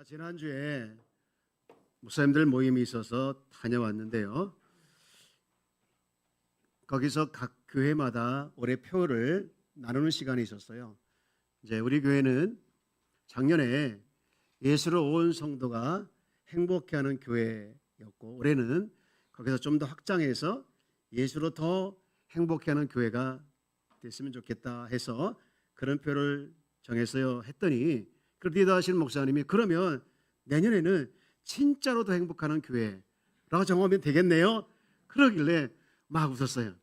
제가 지난주에 목사님들 모임이 있어서 다녀왔는데요. 거기서 각 교회마다 올해 표를 나누는 시간이 있었어요. 이제 우리 교회는 작년에 예수로 온 성도가 행복해하는 교회였고 올해는 거기서 좀 더 확장해서 예수로 더 행복해하는 교회가 됐으면 좋겠다 해서 그런 표를 정했어요 했더니 그 리더하신 목사님이 그러면 내년에는 진짜로 더 행복하는 교회라고 정하면 되겠네요. 그러길래 막 웃었어요.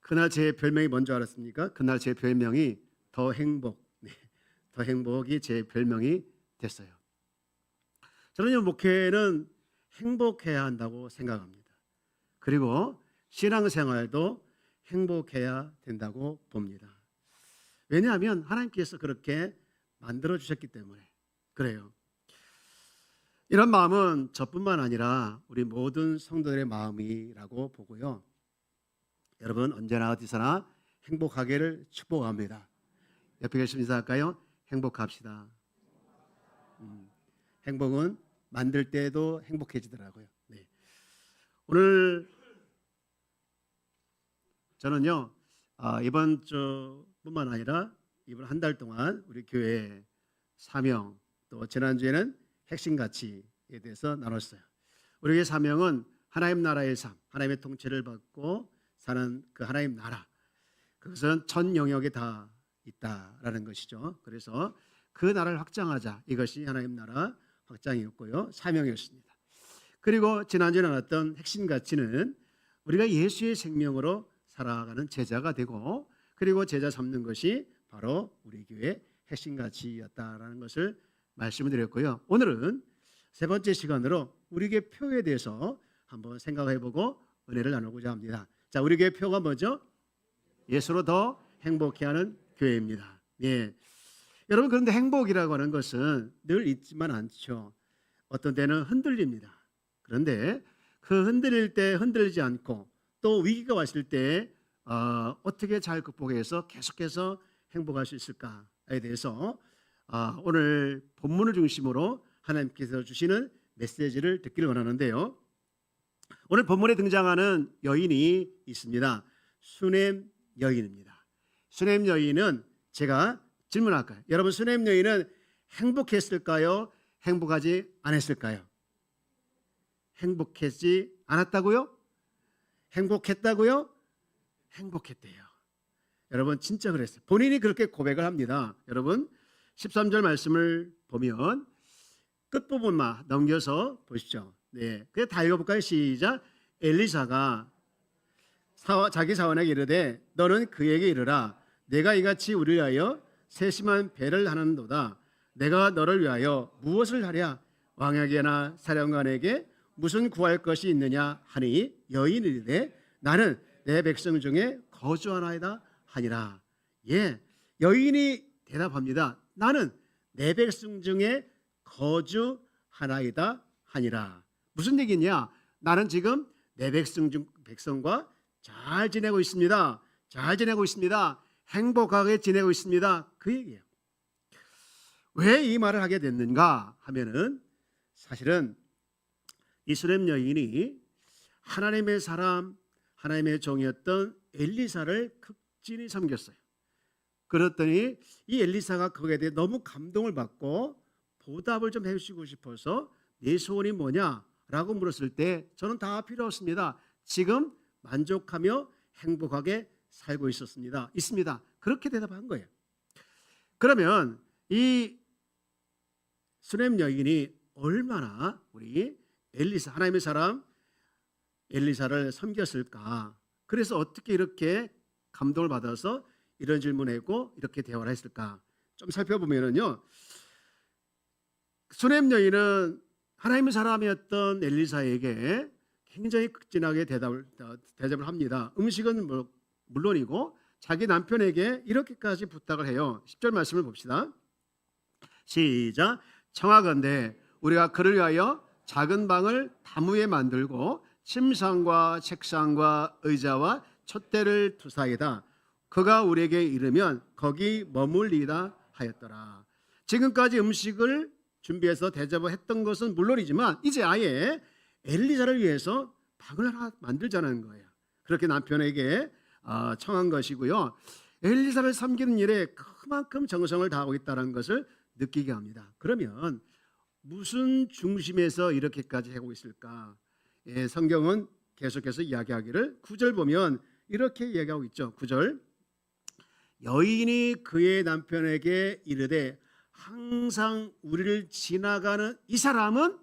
그날 제 별명이 뭔지 알았습니까? 그날 제 별명이 더 행복, 네, 더 행복이 제 별명이 됐어요. 저는 이 목회는 행복해야 한다고 생각합니다. 그리고 신앙생활도 행복해야 된다고 봅니다. 왜냐하면 하나님께서 그렇게 만들어 주셨기 때문에 그래요. 이런 마음은 저뿐만 아니라 우리 모든 성도들의 마음이라고 보고요. 여러분 언제나 어디서나 행복하기를 축복합니다. 옆에 계신 인사할까요? 행복합시다. 음, 행복은 만들 때도 행복해지더라고요. 네. 오늘 저는요 아, 이번 주 뿐만 아니라 이번 한 달 동안 우리 교회 사명 또 지난주에는 핵심 가치에 대해서 나눴어요. 우리의 사명은 하나님 나라의 삶, 하나님의 통치를 받고 사는 그 하나님 나라. 그것은 전 영역에 다 있다라는 것이죠. 그래서 그 나라를 확장하자. 이것이 하나님 나라 확장이었고요. 사명이었습니다. 그리고 지난주에 나눴던 핵심 가치는 우리가 예수의 생명으로 살아가는 제자가 되고 그리고 제자 삼는 것이 바로 우리 교회 핵심 가치였다라는 것을 말씀을 드렸고요. 오늘은 세 번째 시간으로 우리 교회 표에 대해서 한번 생각해 보고 은혜를 나누고자 합니다. 자, 우리 교회 표가 뭐죠? 예수로 더 행복해하는 교회입니다. 예. 여러분 그런데 행복이라고 하는 것은 늘 있지만 않죠. 어떤 때는 흔들립니다. 그런데 그 흔들릴 때 흔들리지 않고 또 위기가 왔을 때 어, 어떻게 잘 극복해서 계속해서 행복할 수 있을까에 대해서 어, 오늘 본문을 중심으로 하나님께서 주시는 메시지를 듣기를 원하는데요. 오늘 본문에 등장하는 여인이 있습니다. 수넴 여인입니다. 수넴 여인은 제가 질문할까요? 여러분 수넴 여인은 행복했을까요? 행복하지 않았을까요? 행복했지 않았다고요? 행복했다고요? 행복했대요. 여러분 진짜 그랬어요. 본인이 그렇게 고백을 합니다. 여러분 13절 말씀을 보면 끝부분만 넘겨서 보시죠. 네, 그다 읽어볼까요? 시작. 엘리사가 사와, 자기 사원에게 이르되 너는 그에게 이르라 내가 이같이 우리를 위하여 세심한 배를 하는도다 내가 너를 위하여 무엇을 하랴 왕에게나 사령관에게 무슨 구할 것이 있느냐 하니 여인이 이르되 나는 내 백성 중에 거주하나이다 하니라 예 여인이 대답합니다 나는 내 백성 중에 거주하나이다 하니라 무슨 얘기냐 나는 지금 내 백성 중 백성과 잘 지내고 있습니다. 잘 지내고 있습니다. 행복하게 지내고 있습니다. 그 얘기예요. 왜 이 말을 하게 됐는가 하면은 사실은 이스라엘 여인이 하나님의 사람, 하나님의 종이었던 엘리사를 극진히 섬겼어요. 그랬더니 이 엘리사가 거기에 대해 너무 감동을 받고 보답을 좀 해주시고 싶어서 내 소원이 뭐냐라고 물었을 때 저는 다 필요 없습니다. 지금 만족하며 행복하게 살고 있었습니다. 있습니다. 그렇게 대답한 거예요. 그러면 이 수넴 여인이 얼마나 우리 엘리사 하나님의 사람 엘리사를 섬겼을까? 그래서 어떻게 이렇게 감동을 받아서 이런 질문했고 이렇게 대화를 했을까? 좀 살펴보면은요. 수넴 여인은 하나님의 사람이었던 엘리사에게 굉장히 극진하게 대답을 대답을 합니다. 음식은 뭐, 물론이고 자기 남편에게 이렇게까지 부탁을 해요. 10절 말씀을 봅시다. 시작. 청하건대 우리가 그를 위하여 작은 방을 다무에 만들고 침상과 책상과 의자와 촛대를 두사이다. 그가 우리에게 이르면 거기 머물리다 하였더라. 지금까지 음식을 준비해서 대접을 했던 것은 물론이지만 이제 아예 엘리사를 위해서 방을 하나 만들자는 거예요. 그렇게 남편에게 어, 청한 것이고요. 엘리사를 섬기는 일에 그만큼 정성을 다하고 있다는 것을 느끼게 합니다. 그러면 무슨 중심에서 이렇게까지 하고 있을까? 예, 성경은 계속해서 이야기하기를 구절 보면 이렇게 이야기하고 있죠. 구절 여인이 그의 남편에게 이르되 항상 우리를 지나가는 이 사람은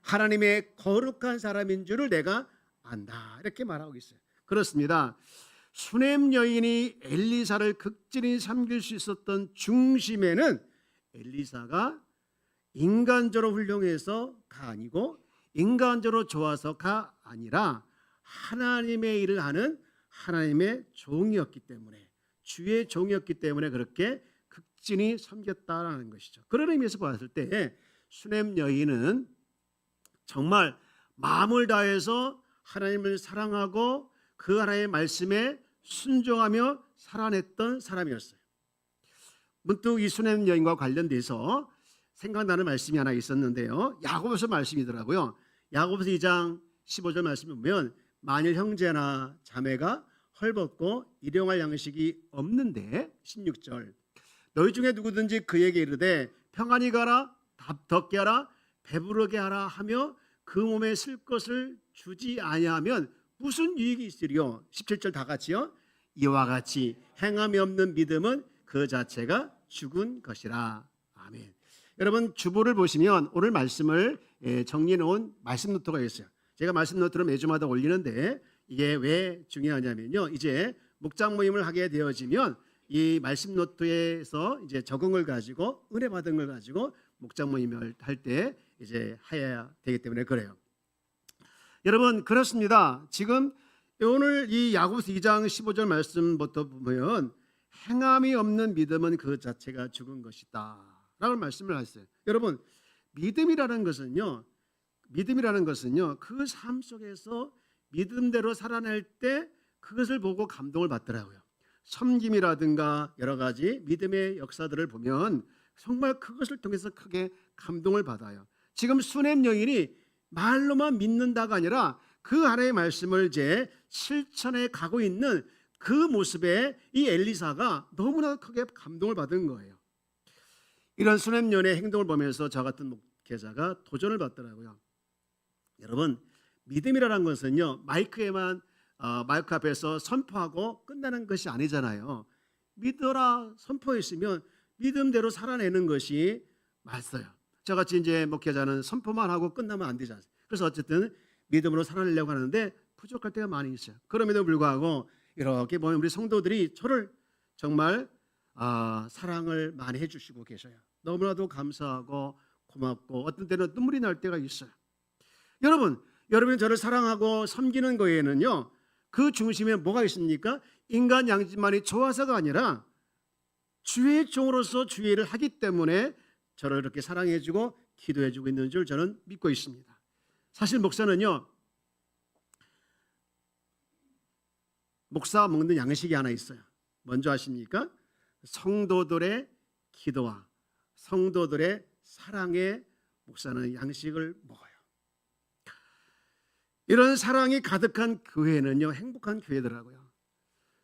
하나님의 거룩한 사람인 줄을 내가 안다. 이렇게 말하고 있어요. 그렇습니다. 수냄 여인이 엘리사를 극진히 섬길 수 있었던 중심에는 엘리사가 인간적으로 훌륭해서가 아니고 인간적으로 좋아서가 아니라 하나님의 일을 하는 하나님의 종이었기 때문에 주의 종이었기 때문에 그렇게 극진히 섬겼다라는 것이죠. 그런 의미에서 봤을 때 수냄 여인은 정말 마음을 다해서 하나님을 사랑하고 그 하나님의 말씀에 순종하며 살아냈던 사람이었어요. 문득 이 수냄 여인과 관련돼서 생각나는 말씀이 하나 있었는데요. 야고보서 말씀이더라고요. 야고보서 2장 15절 말씀 보면 만일 형제나 자매가 헐벗고 일용할 양식이 없는데 16절. 너희 중에 누구든지 그에게 이르되 평안히 가라 답 덥게 하라 배부르게 하라 하며 그 몸에 쓸 것을 주지 아니하면 무슨 유익이 있으리요? 17절 다 같이요. 이와 같이 행함이 없는 믿음은 그 자체가 죽은 것이라 아멘 여러분 주보를 보시면 오늘 말씀을 예, 정리해 놓은 말씀 노트가 있어요 제가 말씀 노트를 매주마다 올리는데 이게 왜 중요하냐면요. 이제 목장 모임을 하게 되어지면 이 말씀 노트에서 이제 적응을 가지고 은혜 받은 걸 가지고 목장 모임을 할 때 이제 해야 되기 때문에 그래요. 여러분 그렇습니다. 지금 오늘 이 야고보서 2장 15절 말씀부터 보면 행함이 없는 믿음은 그 자체가 죽은 것이다 라고 말씀을 하셨어요. 여러분 믿음이라는 것은요. 믿음이라는 것은요. 그 삶 속에서 믿음대로 살아낼 때 그것을 보고 감동을 받더라고요. 섬김이라든가 여러 가지 믿음의 역사들을 보면 정말 그것을 통해서 크게 감동을 받아요. 지금 수냄 여인이 말로만 믿는다가 아니라 그 하나의 말씀을 이제 실천해 가고 있는 그 모습에 이 엘리사가 너무나 크게 감동을 받은 거예요. 이런 수냄 여인의 행동을 보면서 저 같은 목회자가 도전을 받더라고요. 여러분 믿음이라는 것은요 마이크에만 어, 마이크 앞에서 선포하고 끝나는 것이 아니잖아요. 믿어라 선포했으면 믿음대로 살아내는 것이 맞어요. 저같이 이제 목회자는 선포만 하고 끝나면 안 되잖아요. 그래서 어쨌든 믿음으로 살아내려고 하는데 부족할 때가 많이 있어요. 그럼에도 불구하고 이렇게 보면 우리 성도들이 저를 정말 아, 사랑을 많이 해주시고 계셔요. 너무나도 감사하고 고맙고 어떤 때는 눈물이 날 때가 있어요. 여러분, 여러분이 저를 사랑하고 섬기는 거에는요. 그 중심에 뭐가 있습니까? 인간 양심만이 좋아서가 아니라 주의 종으로서 주의 일을 하기 때문에 저를 이렇게 사랑해 주고 기도해 주고 있는 줄 저는 믿고 있습니다. 사실 목사는요. 목사 먹는 양식이 하나 있어요. 먼저 아십니까? 성도들의 기도와 성도들의 사랑에 목사는 양식을 먹어요. 이런 사랑이 가득한 교회는요 행복한 교회더라고요.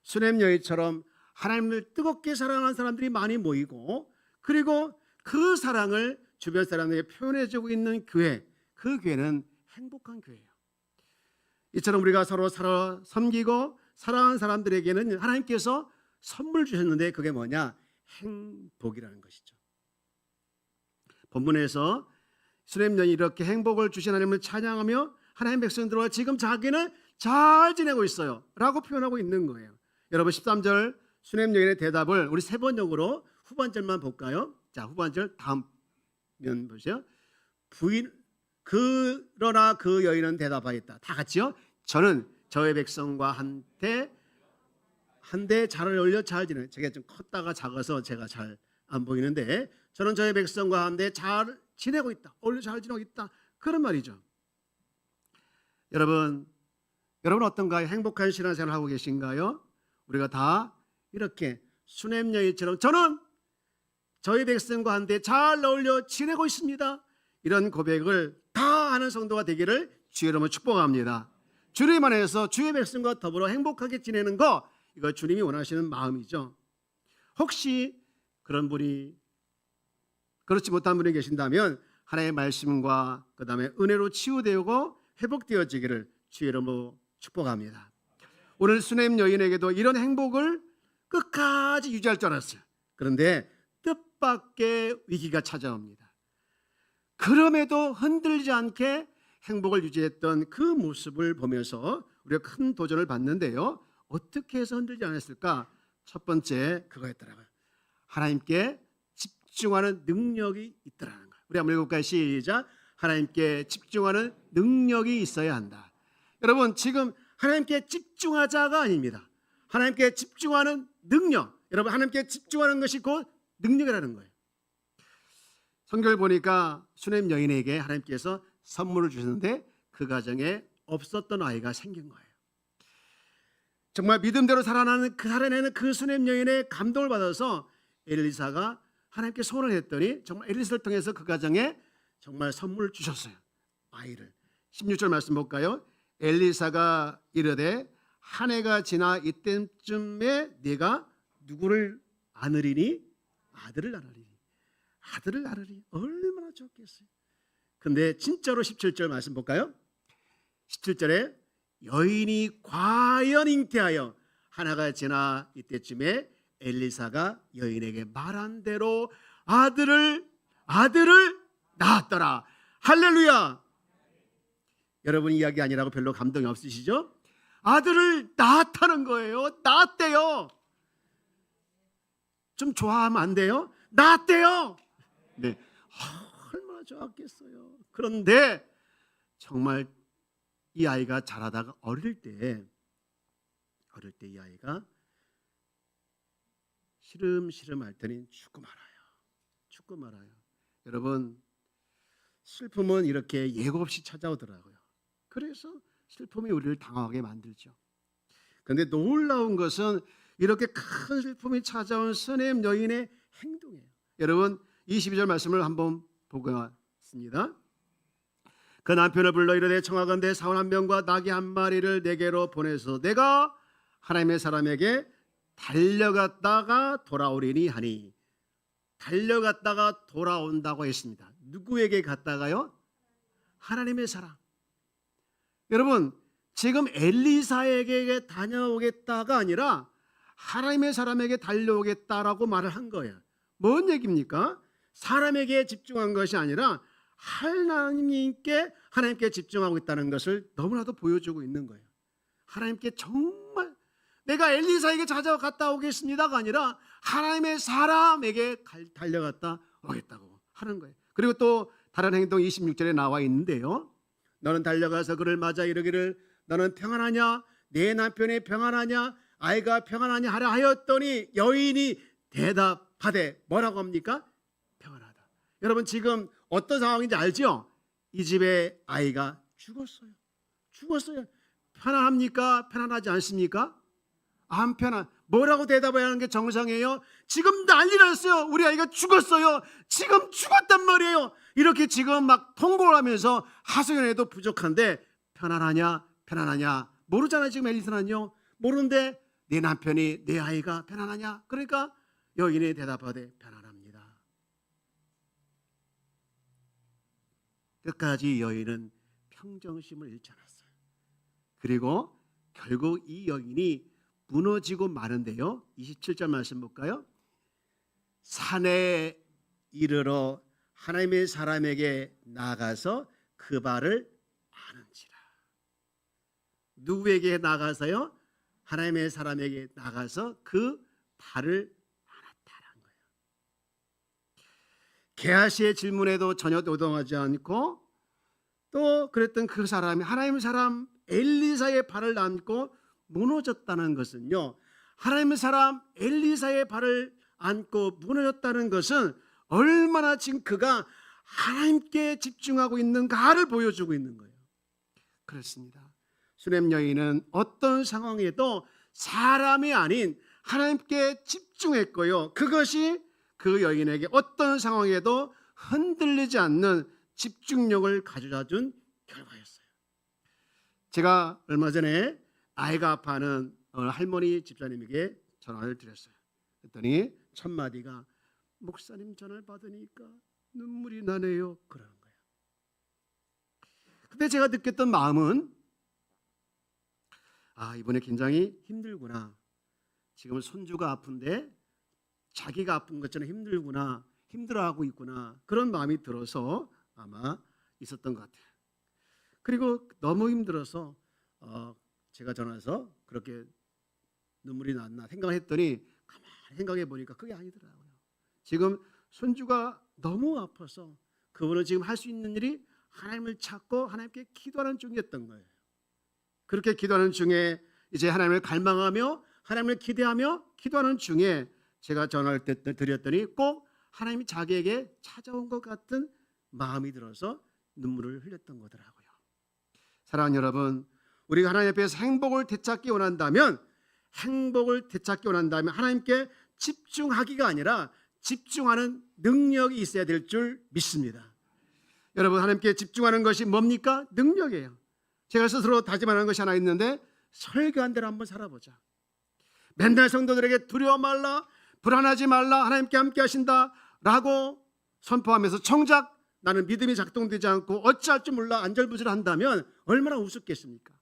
수냄 여인처럼 하나님을 뜨겁게 사랑하는 사람들이 많이 모이고 그리고 그 사랑을 주변 사람에게 표현해주고 있는 교회, 그 교회는 행복한 교회예요. 이처럼 우리가 서로 서로 섬기고 사랑하는 사람들에게는 하나님께서 선물 주셨는데 그게 뭐냐? 행복이라는 것이죠. 본문에서 수렘년이 이렇게 행복을 주신 하나님을 찬양하며 하나님 백성들과 지금 자기는 잘 지내고 있어요. 라고 표현하고 있는 거예요. 여러분 13절 수냄 여인의 대답을 우리 세 번역으로 후반절만 볼까요? 자, 후반절 다음 면 보세요. 부인 그러나 그 여인은 대답하였다. 다 같이요. 저는 저의 백성과 한테 한대 잘을 올려 잘 지내. 제가 좀 컸다가 작아서 제가 잘 안 보이는데 저는 저의 백성과 한데 잘 지내고 있다. 올려 잘 지내고 있다. 그런 말이죠. 여러분, 여러분 어떤가요? 행복한 신앙생활 하고 계신가요? 우리가 다 이렇게 수냄여인처럼 저는 저희 백성과 한데 잘 어울려 지내고 있습니다. 이런 고백을 다 하는 성도가 되기를 주의 이름으로 축복합니다. 주님 안에서 주의 백성과 더불어 행복하게 지내는 거 이거 주님이 원하시는 마음이죠. 혹시 그런 분이 그렇지 못한 분이 계신다면 하나님의 말씀과 그 다음에 은혜로 치유되고 회복되어지기를 주의 이름으로 축복합니다. 오늘 수냄 여인에게도 이런 행복을 끝까지 유지할 줄 알았어요. 그런데 뜻밖의 위기가 찾아옵니다. 그럼에도 흔들리지 않게 행복을 유지했던 그 모습을 보면서 우리가 큰 도전을 받는데요. 어떻게 해서 흔들지 않았을까? 첫 번째 그거였더라고요. 하나님께 집중하는 능력이 있더라는 거예요. 우리 한번 읽어볼까요? 시작. 하나님께 집중하는 능력이 있어야 한다. 여러분 지금 하나님께 집중하자가 아닙니다. 하나님께 집중하는 능력. 여러분 하나님께 집중하는 것이 곧 능력이라는 거예요. 성경을 보니까 수냄 여인에게 하나님께서 선물을 주셨는데 그 가정에 없었던 아이가 생긴 거예요. 정말 믿음대로 살아나는 그 살아내는 그 수냄 여인의 감동을 받아서 엘리사가 하나님께 소원을 했더니 정말 엘리사를 통해서 그 가정에 정말 선물을 주셨어요. 아이를. 16절 말씀 볼까요? 엘리사가 이르되 한 해가 지나 이때쯤에 네가 누구를 안으리니 아들을 낳으리니 아들을 낳으리 얼마나 좋겠어요. 근데 진짜로 17절 말씀 볼까요? 17절에 여인이 과연 잉태하여 하나가 지나 이때쯤에 엘리사가 여인에게 말한 대로 아들을 아들을 낳았더라. 할렐루야. 여러분 이야기 아니라고 별로 감동이 없으시죠? 아들을 낳았다는 거예요. 낳았대요. 좀 좋아하면 안 돼요? 낳았대요. 네. 아, 얼마나 좋았겠어요. 그런데 정말 이 아이가 자라다가 어릴 때 어릴 때 이 아이가 시름시름 할 때는 죽고 말아요. 죽고 말아요. 여러분 슬픔은 이렇게 예고 없이 찾아오더라고요. 그래서 슬픔이 우리를 당황하게 만들죠. 그런데 놀라운 것은 이렇게 큰 슬픔이 찾아온 스네임 여인의 행동이에요. 여러분 22절 말씀을 한번 보겠습니다. 그 남편을 불러 이르되 청하건대 사원 한 명과 나귀 한 마리를 내게로 보내서 내가 하나님의 사람에게 달려갔다가 돌아오리니 하니 달려갔다가 돌아온다고 했습니다. 누구에게 갔다가요? 하나님의 사람. 여러분 지금 엘리사에게 다녀오겠다가 아니라 하나님의 사람에게 달려오겠다라고 말을 한 거예요. 뭔 얘기입니까? 사람에게 집중한 것이 아니라 하나님께 하나님께 집중하고 있다는 것을 너무나도 보여주고 있는 거예요. 하나님께 정말 내가 엘리사에게 찾아갔다 오겠습니다가 아니라 하나님의 사람에게 달려갔다 오겠다고 하는 거예요. 그리고 또 다른 행동 26절에 나와 있는데요. 너는 달려가서 그를 맞아 이르기를 너는 평안하냐 내 남편이 평안하냐 아이가 평안하냐 하라 하였더니 여인이 대답하되 뭐라고 합니까? 평안하다. 여러분 지금 어떤 상황인지 알죠? 이 집에 아이가 죽었어요. 죽었어요. 편안합니까? 편안하지 않습니까? 안 편안. 뭐라고 대답해야 하는 게 정상이에요? 지금 난리 났어요. 우리 아이가 죽었어요. 지금 죽었단 말이에요. 이렇게 지금 막 통곡을 하면서 하소연해도 부족한데 편안하냐? 편안하냐? 모르잖아요. 지금 엘리사는요. 모르는데 내 남편이 내 아이가 편안하냐? 그러니까 여인이 대답하되 편안합니다. 끝까지 여인은 평정심을 잃지 않았어요. 그리고 결국 이 여인이 무너지고 마는데요. 27절 말씀 볼까요? 산에 이르러 하나님의 사람에게 나가서 그 발을 아는지라. 누구에게 나가서요? 하나님의 사람에게 나가서 그 발을 안았다는 거예요. 게하시의 질문에도 전혀 노동하지 않고 또 그랬던 그 사람이 하나님의 사람 엘리사의 발을 안고 무너졌다는 것은요. 하나님의 사람 엘리사의 발을 안고 무너졌다는 것은 얼마나 지금 그가 하나님께 집중하고 있는가를 보여주고 있는 거예요. 그렇습니다. 수렘 여인은 어떤 상황에도 사람이 아닌 하나님께 집중했고요. 그것이 그 여인에게 어떤 상황에도 흔들리지 않는 집중력을 가져다 준 결과였어요. 제가 얼마 전에 아이가 아파하는 어느 할머니 집사님에게 전화를 드렸어요. 그랬더니 첫 마디가 목사님 전화를 받으니까 눈물이 나네요. 그러는 거예요. 근데 제가 느꼈던 마음은 아 이번에 굉장히 힘들구나. 지금 손주가 아픈데 자기가 아픈 것처럼 힘들구나, 힘들어하고 있구나 그런 마음이 들어서 아마 있었던 것 같아요. 그리고 너무 힘들어서 어, 제가 전화해서 그렇게 눈물이 났나 생각을 했더니 가만히 생각해 보니까 그게 아니더라고요. 지금 손주가 너무 아파서 그분은 지금 할 수 있는 일이 하나님을 찾고 하나님께 기도하는 중이었던 거예요. 그렇게 기도하는 중에 이제 하나님을 갈망하며 하나님을 기대하며 기도하는 중에 제가 전화를 때- 드렸더니 꼭 하나님이 자기에게 찾아온 것 같은 마음이 들어서 눈물을 흘렸던 거더라고요. 사랑하는 여러분, 우리가 하나님 앞에서 행복을 되찾기 원한다면 행복을 되찾기 원한다면 하나님께 집중하기가 아니라 집중하는 능력이 있어야 될 줄 믿습니다. 여러분 하나님께 집중하는 것이 뭡니까? 능력이에요. 제가 스스로 다짐하는 것이 하나 있는데 설교한 대로 한번 살아보자. 맨날 성도들에게 두려워 말라, 불안하지 말라, 하나님께 함께 하신다라고 선포하면서 정작 나는 믿음이 작동되지 않고 어찌할 줄 몰라 안절부절한다면 얼마나 우습겠습니까?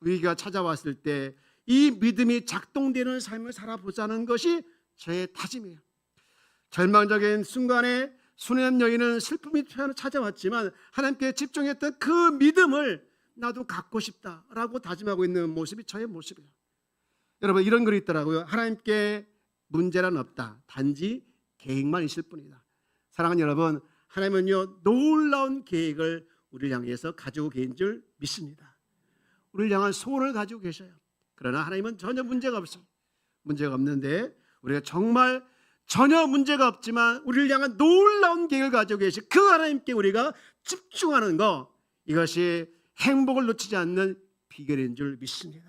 위기가 찾아왔을 때 이 믿음이 작동되는 삶을 살아보자는 것이 저의 다짐이에요. 절망적인 순간에 수냄 여인은 슬픔이 찾아왔지만 하나님께 집중했던 그 믿음을 나도 갖고 싶다라고 다짐하고 있는 모습이 저의 모습이에요. 여러분 이런 글이 있더라고요. 하나님께 문제란 없다. 단지 계획만 있을 뿐이다. 사랑하는 여러분, 하나님은요 놀라운 계획을 우리를 향해서 가지고 계신 줄 믿습니다. 우리를 향한 소원을 가지고 계셔요. 그러나 하나님은 전혀 문제가 없어요. 문제가 없는데 우리가 정말 전혀 문제가 없지만 우리를 향한 놀라운 계획을 가지고 계신 그 하나님께 우리가 집중하는 거 이것이 행복을 놓치지 않는 비결인 줄 믿습니다.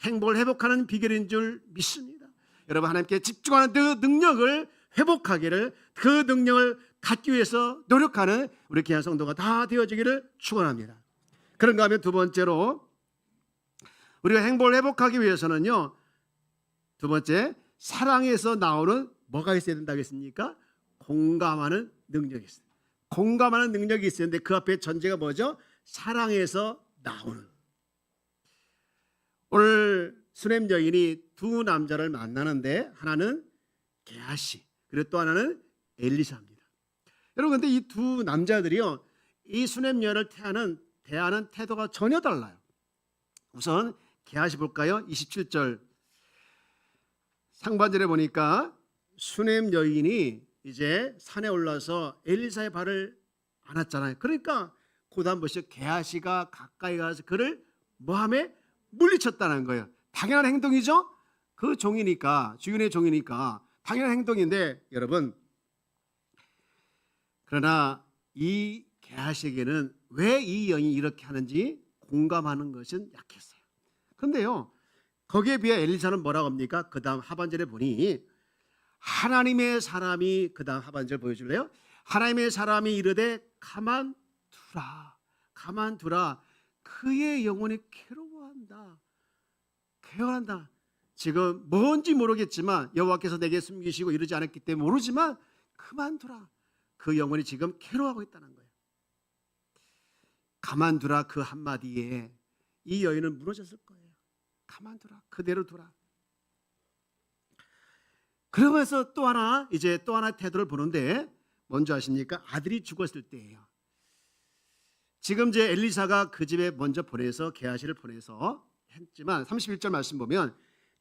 행복을 회복하는 비결인 줄 믿습니다. 여러분 하나님께 집중하는 그 능력을 회복하기를 그 능력을 갖기 위해서 노력하는 우리 귀한 성도가 다 되어지기를 축원합니다. 그런가 하면 두 번째로 우리가 행복을 회복하기 위해서는요. 두 번째 사랑에서 나오는 뭐가 있어야 된다겠습니까? 공감하는 능력이 있어요. 공감하는 능력이 있었는데 그 앞에 전제가 뭐죠? 사랑에서 나오는. 오늘 수냄 여인이 두 남자를 만나는데 하나는 게하시 그리고 또 하나는 엘리사입니다. 여러분 근데 이 두 남자들이요 이 수냄 여인을 태하는 대하는 태도가 전혀 달라요. 우선 게하시 볼까요? 27절 상반절에 보니까 수냄 여인이 이제 산에 올라서 엘리사의 발을 안았잖아요. 그러니까 고단 보시죠. 게하시가 가까이 가서 그를 모함에 물리쳤다는 거예요. 당연한 행동이죠. 그 종이니까 주인의 종이니까 당연한 행동인데 여러분 그러나 이 게하시에게는 왜이 영이 이렇게 하는지 공감하는 것은 약했어요. 그런데요 거기에 비해 엘리사는 뭐라고 합니까? 그 다음 하반절에 보니 하나님의 사람이 그 다음 하반절 보여줄래요? 하나님의 사람이 이르되 가만 두라 가만 두라. 그의 영혼이 괴로워한다 괴로워한다. 지금 뭔지 모르겠지만 여호와께서 내게 숨기시고 이러지 않았기 때문에 모르지만 그만두라. 그 영혼이 지금 괴로워하고 있다는 거예요. 가만두라 그 한마디에 이 여인은 무너졌을 거예요 가만두라 그대로 두라 그러면서 또 하나 이제 또 하나 태도를 보는데 먼저 아십니까? 아들이 죽었을 때예요. 지금 이제 엘리사가 그 집에 먼저 보내서 게하시를 보내서 했지만 31절 말씀 보면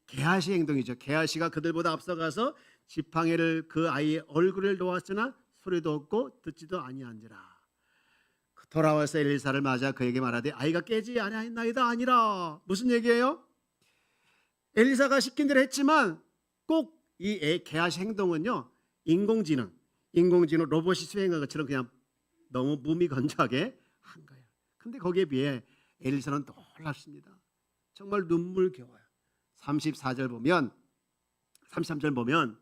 게하시 행동이죠. 게하시가 그들보다 앞서가서 지팡이를 그 아이의 얼굴을 놓았으나 소리도 없고 듣지도 아니한지라. 돌아와서 엘리사를 맞아 그에게 말하되 아이가 깨지 아니하나이다 아니라 무슨 얘기예요? 엘리사가 시킨 대로 했지만 꼭 이 개하시 행동은요 인공지능, 인공지능 로봇이 수행한 것처럼 그냥 너무 무미건조하게 한 거예요. 근데 거기에 비해 엘리사는 놀랍습니다. 정말 눈물겨워요. 34절 보면 33절 보면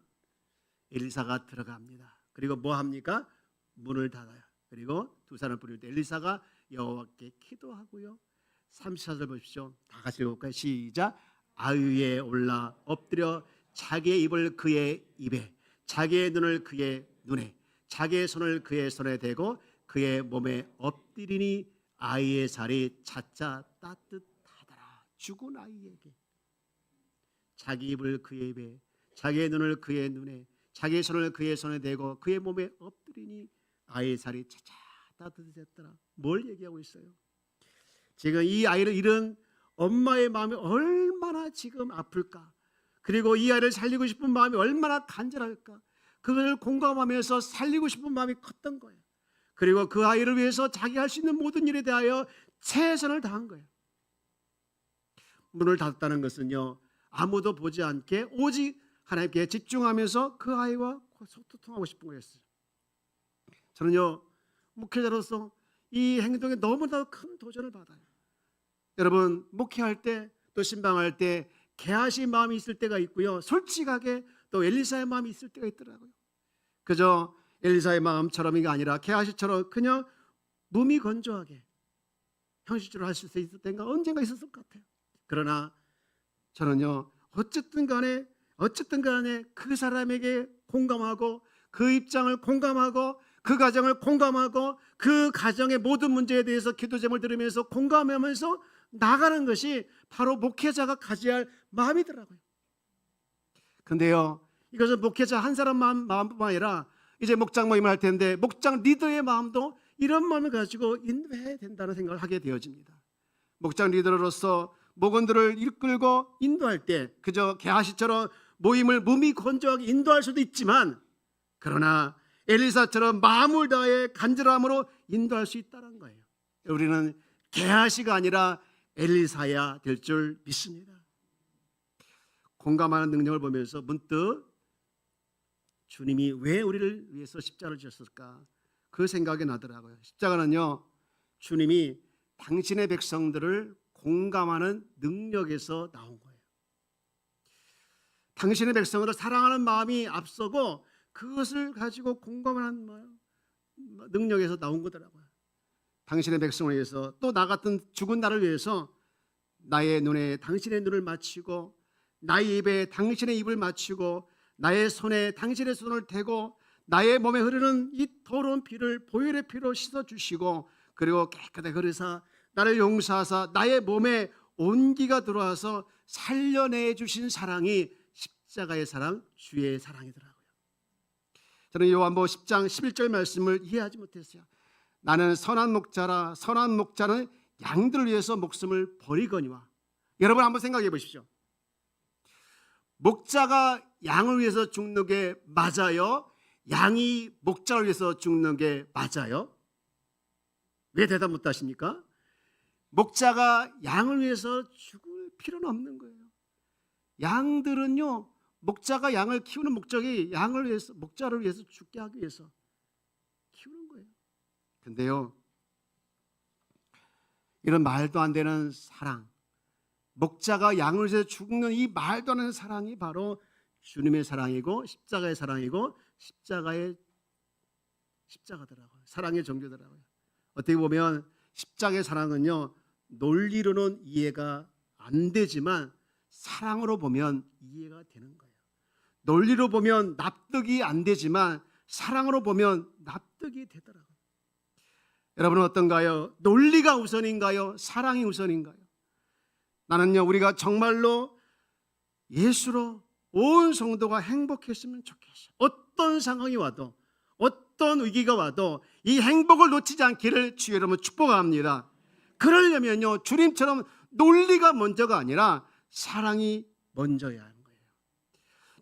엘리사가 들어갑니다. 그리고 뭐 합니까? 문을 닫아요. 그리고 두 사람 부를 때 엘리사가 여호와께 기도하고요. 34절 보십시오. 다 같이 읽어볼까요? 시작. 아유에 올라 엎드려 자기의 입을 그의 입에 자기의 눈을 그의 눈에 자기의 손을 그의 손에 대고 그의 몸에 엎드리니 아이의 살이 차차 따뜻하더라. 죽은 아이에게 자기 입을 그의 입에 자기의 눈을 그의 눈에 자기의 손을 그의 손에 대고 그의 몸에 엎드리니 아이의 살이 차차 따뜻해졌더라. 뭘 얘기하고 있어요? 지금 이 아이를 잃은 엄마의 마음이 얼마나 지금 아플까? 그리고 이 아이를 살리고 싶은 마음이 얼마나 간절할까? 그것을 공감하면서 살리고 싶은 마음이 컸던 거예요. 그리고 그 아이를 위해서 자기 할 수 있는 모든 일에 대하여 최선을 다한 거예요. 문을 닫았다는 것은요 아무도 보지 않게 오직 하나님께 집중하면서 그 아이와 소통하고 싶은 거였어요. 저는요 목회자로서 이 행동에 너무나 큰 도전을 받아요. 여러분 목회할 때 또 신방할 때 개하시 마음이 있을 때가 있고요. 솔직하게 또 엘리사의 마음이 있을 때가 있더라고요. 그저 엘리사의 마음처럼이가 아니라 개하시처럼 그냥 몸이 건조하게 형식적으로 할수 있을 때가 언젠가 있었을 것 같아요. 그러나 저는요 어쨌든 간에 어쨌든 간에 그 사람에게 공감하고 그 입장을 공감하고 그 가정을 공감하고 그 가정의 모든 문제에 대해서 기도 제목을 들으면서 공감하면서 나가는 것이 바로 목회자가 가져야 할 마음이더라고요. 근데요 이것은 목회자 한 사람 마음, 마음뿐만 아니라 이제 목장 모임을 할 텐데 목장 리더의 마음도 이런 마음을 가지고 인도해야 된다는 생각을 하게 되어집니다. 목장 리더로서 목원들을 이끌고 인도할 때 그저 개하시처럼 모임을 몸이 건조하게 인도할 수도 있지만 그러나 엘리사처럼 마음을 다해 간절함으로 인도할 수 있다는 거예요. 우리는 개하시가 아니라 엘리사야 될 줄 믿습니다. 공감하는 능력을 보면서 문득 주님이 왜 우리를 위해서 십자가를 지셨을까 그 생각이 나더라고요. 십자가는요 주님이 당신의 백성들을 공감하는 능력에서 나온 거예요. 당신의 백성을 사랑하는 마음이 앞서고 그것을 가지고 공감하는 마음, 능력에서 나온 거더라고요. 당신의 백성을 위해서 또 나 같은 죽은 나를 위해서 나의 눈에 당신의 눈을 맞추고 나의 입에 당신의 입을 맞추고 나의 손에 당신의 손을 대고 나의 몸에 흐르는 이 더러운 피를 보혈의 피로 씻어 주시고 그리고 깨끗하게 흐르사 나를 용서하사 나의 몸에 온기가 들어와서 살려내 주신 사랑이 십자가의 사랑, 주의 사랑이더라고요. 저는 요한복음 10장 11절 말씀을 이해하지 못했어요. 나는 선한 목자라 선한 목자는 양들을 위해서 목숨을 버리거니와 여러분 한번 생각해 보십시오. 목자가 양을 위해서 죽는 게 맞아요? 양이 목자를 위해서 죽는 게 맞아요? 왜 대답 못 하십니까? 목자가 양을 위해서 죽을 필요는 없는 거예요. 양들은요, 목자가 양을 키우는 목적이 양을 위해서, 목자를 위해서 죽게 하기 위해서. 근데요, 이런 말도 안 되는 사랑, 목자가 양을 위해서 죽는 이 말도 안 되는 사랑이 바로 주님의 사랑이고 십자가의 사랑이고 십자가의 십자가더라고요. 사랑의 종교더라고요. 어떻게 보면 십자가의 사랑은요 논리로는 이해가 안 되지만 사랑으로 보면 이해가 되는 거예요. 논리로 보면 납득이 안 되지만 사랑으로 보면 납득이 되더라고요. 여러분은 어떤가요? 논리가 우선인가요? 사랑이 우선인가요? 나는요 우리가 정말로 예수로 온 성도가 행복했으면 좋겠어요. 어떤 상황이 와도 어떤 위기가 와도 이 행복을 놓치지 않기를 주여 여러분 축복합니다. 그러려면요 주님처럼 논리가 먼저가 아니라 사랑이 먼저야 하는 거예요.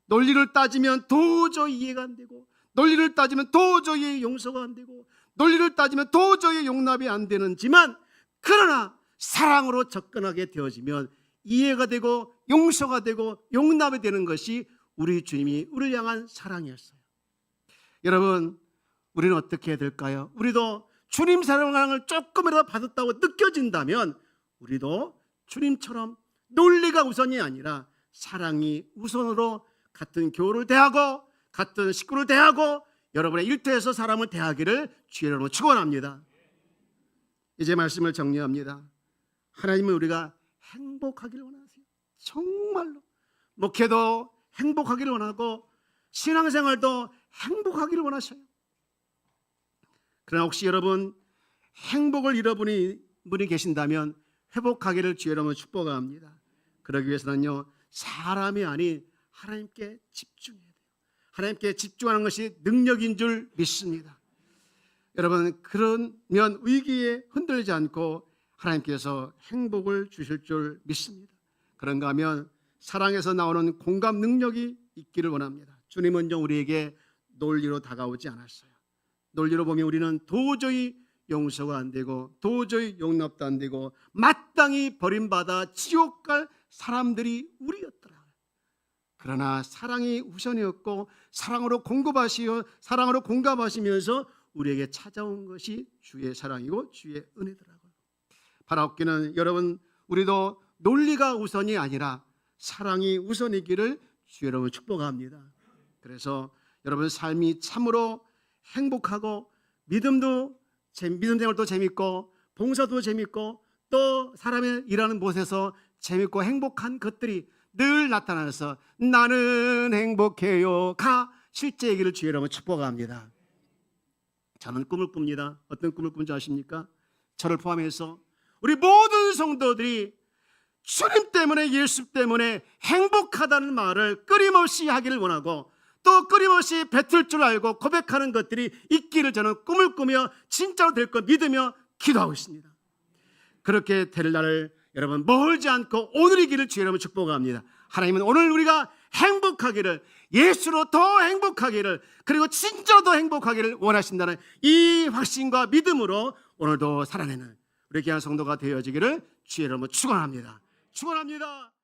논리를 따지면 도저히 이해가 안 되고 논리를 따지면 도저히 용서가 안 되고 논리를 따지면 도저히 용납이 안 되는지만 그러나 사랑으로 접근하게 되어지면 이해가 되고 용서가 되고 용납이 되는 것이 우리 주님이 우리를 향한 사랑이었어요. 여러분, 우리는 어떻게 해야 될까요? 우리도 주님 사랑을 조금이라도 받았다고 느껴진다면 우리도 주님처럼 논리가 우선이 아니라 사랑이 우선으로 같은 교를 대하고 같은 식구를 대하고 여러분의 일터에서 사람을 대하기를 이름으로 축원합니다. 이제 말씀을 정리합니다. 하나님은 우리가 행복하기를 원하세요. 정말로 목회도 행복하기를 원하고 신앙생활도 행복하기를 원하셔요. 그러나 혹시 여러분 행복을 잃어버린 분이 계신다면 회복하기를 이름으로 축복합니다. 그러기 위해서는요 사람이 아닌 하나님께 집중해야 돼요. 하나님께 집중하는 것이 능력인 줄 믿습니다. 여러분 그러면 위기에 흔들리지 않고 하나님께서 행복을 주실 줄 믿습니다. 그런가 하면 사랑에서 나오는 공감 능력이 있기를 원합니다. 주님은 좀 우리에게 논리로 다가오지 않았어요. 논리로 보면 우리는 도저히 용서가 안 되고 도저히 용납도 안 되고 마땅히 버림받아 지옥 갈 사람들이 우리였더라. 그러나 사랑이 우선이었고 사랑으로 공급하시어 사랑으로 공감하시면서 우리에게 찾아온 것이 주의 사랑이고 주의 은혜더라고요. 바라옵기는 여러분 우리도 논리가 우선이 아니라 사랑이 우선이기를 주의 여러분 축복합니다. 그래서 여러분 삶이 참으로 행복하고 믿음도 재- 믿음 생활도 재밌고 봉사도 재밌고 또 사람의 일하는 곳에서 재밌고 행복한 것들이 늘 나타나서 나는 행복해요가 실제이기를 주의 여러분 축복합니다. 저는 꿈을 꿉니다. 어떤 꿈을 꾼지 아십니까? 저를 포함해서 우리 모든 성도들이 주님 때문에 예수 때문에 행복하다는 말을 끊임없이 하기를 원하고 또 끊임없이 뱉을 줄 알고 고백하는 것들이 있기를 저는 꿈을 꾸며 진짜로 될 것 믿으며 기도하고 있습니다. 그렇게 될 날을 여러분 멀지 않고 오늘이기를 주의 여러분 축복합니다. 하나님은 오늘 우리가 행복하기를 예수로 더 행복하기를 그리고 진짜로 더 행복하기를 원하신다는 이 확신과 믿음으로 오늘도 살아내는 우리 귀한 성도가 되어지기를 주의 이름으로 축원합니다. 축원합니다.